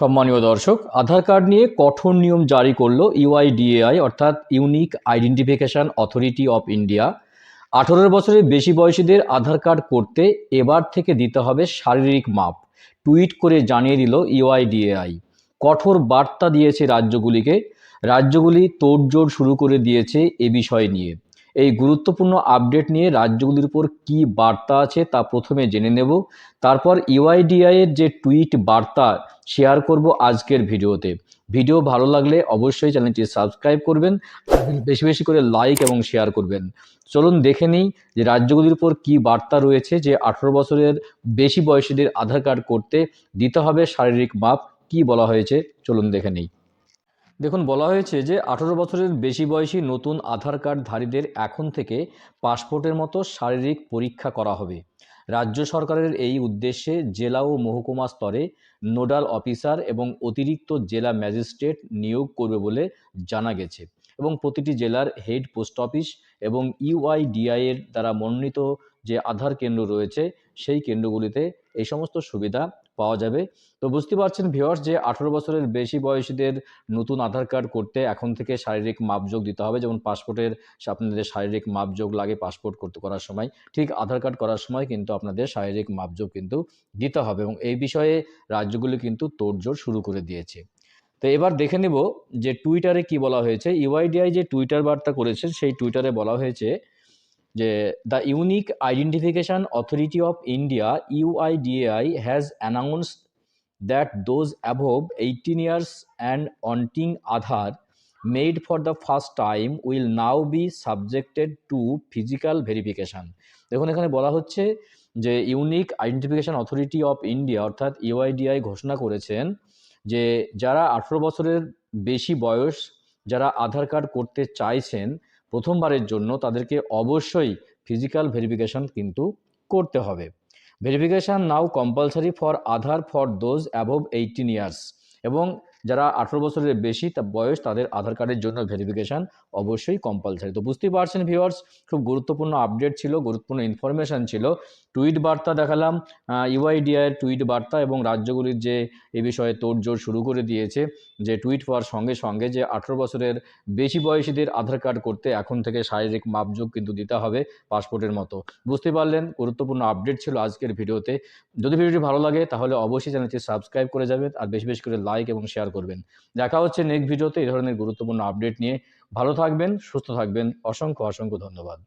সম্মানীয় দর্শক, আধার কার্ড নিয়ে কঠোর নিয়ম জারি করল ইউআইডিএআই, অর্থাৎ unique identification authority of India. আঠারো বছরের বেশি বয়সীদের আধার কার্ড করতে এবার থেকে দিতে হবে শারীরিক মাপ, টুইট করে জানিয়ে দিল ইউআইডিএআই। কঠোর বার্তা দিয়েছে রাজ্যগুলিকে, রাজ্যগুলি তোড়জোড় শুরু করে দিয়েছে এ বিষয় নিয়ে। এই গুরুত্বপূর্ণ আপডেট নিয়ে রাজ্যগুলির উপর কি বার্তা আছে তা প্রথমে জেনে নেব, তারপর ইউআইডিআই এর যে টুইট বার্তা শেয়ার করব আজকের ভিডিওতে। ভিডিও ভালো লাগলে অবশ্যই চ্যানেলটি সাবস্ক্রাইব করবেন বেশি বেশি করে লাইক এবং শেয়ার করবেন। চলুন দেখে নিই যে রাজ্যগুলির উপর কি বার্তা রয়েছে যে আঠারো বছরের বেশি বয়সীদের আধার কার্ড করতে দিতে হবে শারীরিক মাপ, কি বলা হয়েছে? চলুন দেখে নিই। দেখুন, বলা হয়েছে যে আঠারো বছরের বেশি বয়সী নতুন আধার কার্ডধারীদের এখন থেকে পাসপোর্টের মতো শারীরিক পরীক্ষা করা হবে। রাজ্য সরকারের এই উদ্দেশ্যে জেলা ও মহকুমা স্তরে নোডাল অফিসার এবং অতিরিক্ত জেলা ম্যাজিস্ট্রেট নিয়োগ করবে বলে জানা গেছে এবং প্রতিটি জেলার হেড পোস্ট অফিস এবং ইউআইডিআই এর দ্বারা মনোনীত যে আধার কেন্দ্র রয়েছে সেই কেন্দ্রগুলিতে এই সমস্ত সুবিধা পাওয়া যাবে। তো বুঝতে পারছেন ভিওয়ার্স যে আঠারো বছরের বেশি বয়সীদের নতুন আধার কার্ড করতে এখন থেকে শারীরিক মাপযোগ দিতে হবে। যেমন পাসপোর্টের আপনাদের শারীরিক মাপযোগ লাগে পাসপোর্ট করতে করার সময়। ঠিক আধার কার্ড করার সময় কিন্তু আপনাদের শারীরিক মাপযোগ কিন্তু দিতে হবে এবং এই বিষয়ে রাজ্যগুলি কিন্তু তোড়জোড় শুরু করে দিয়েছে। তো এবার দেখে নেব যে টুইটারে কি বলা হয়েছে। ইউআইডিআই যে টুইটার বার্তা করেছে, সেই টুইটারে বলা হয়েছে যে the unique identification authority of India UIDAI has announced that those above eighteen years and wanting Aadhaar made for the first time will now be subjected to physical verification দেখুন, এখানে বলা হচ্ছে যে unique identification authority of India অর্থাৎ UIDAI ঘোষণা করেছেন যে যারা আঠেরো বছরের বেশি বয়স যারা আধার কার্ড করতে চাইছেন প্রথমবারের জন্য তাদেরকে অবশ্যই ফিজিক্যাল ভেরিফিকেশন কিন্তু করতে হবে। Verification now compulsory for Aadhaar for those above eighteen years এবং যারা আঠেরো বছরের বেশি তা বয়স তাদের আধার কার্ডের জন্য ভেরিফিকেশান অবশ্যই কম্পালসারি তো বুঝতেই পারছেন ভিওয়ার্স খুব গুরুত্বপূর্ণ আপডেট ছিল, গুরুত্বপূর্ণ ইনফরমেশান ছিল। টুইট বার্তা দেখালাম ইউআইডিআইয়ের টুইট বার্তা এবং রাজ্যগুলির যে এ বিষয়ে তোড়জোড় শুরু করে দিয়েছে, যে টুইট হওয়ার সঙ্গে সঙ্গে যে আঠেরো বছরের বেশি বয়সীদের আধার কার্ড করতে এখন থেকে শারীরিক মাপযোগ কিন্তু দিতে হবে পাসপোর্টের মতো। বুঝতে পারলেন, গুরুত্বপূর্ণ আপডেট ছিল আজকের ভিডিওতে। যদি ভিডিওটি ভালো লাগে তাহলে অবশ্যই চ্যানেলটি সাবস্ক্রাইব করে যাবেন আর বেশি বেশি করে লাইক এবং শেয়ার করবেন। দেখা হচ্ছে নেক্সট ভিডিওতে এই ধরনের গুরুত্বপূর্ণ আপডেট নিয়ে। ভালো থাকবেন, সুস্থ থাকবেন। অসংখ্য অসংখ্য ধন্যবাদ।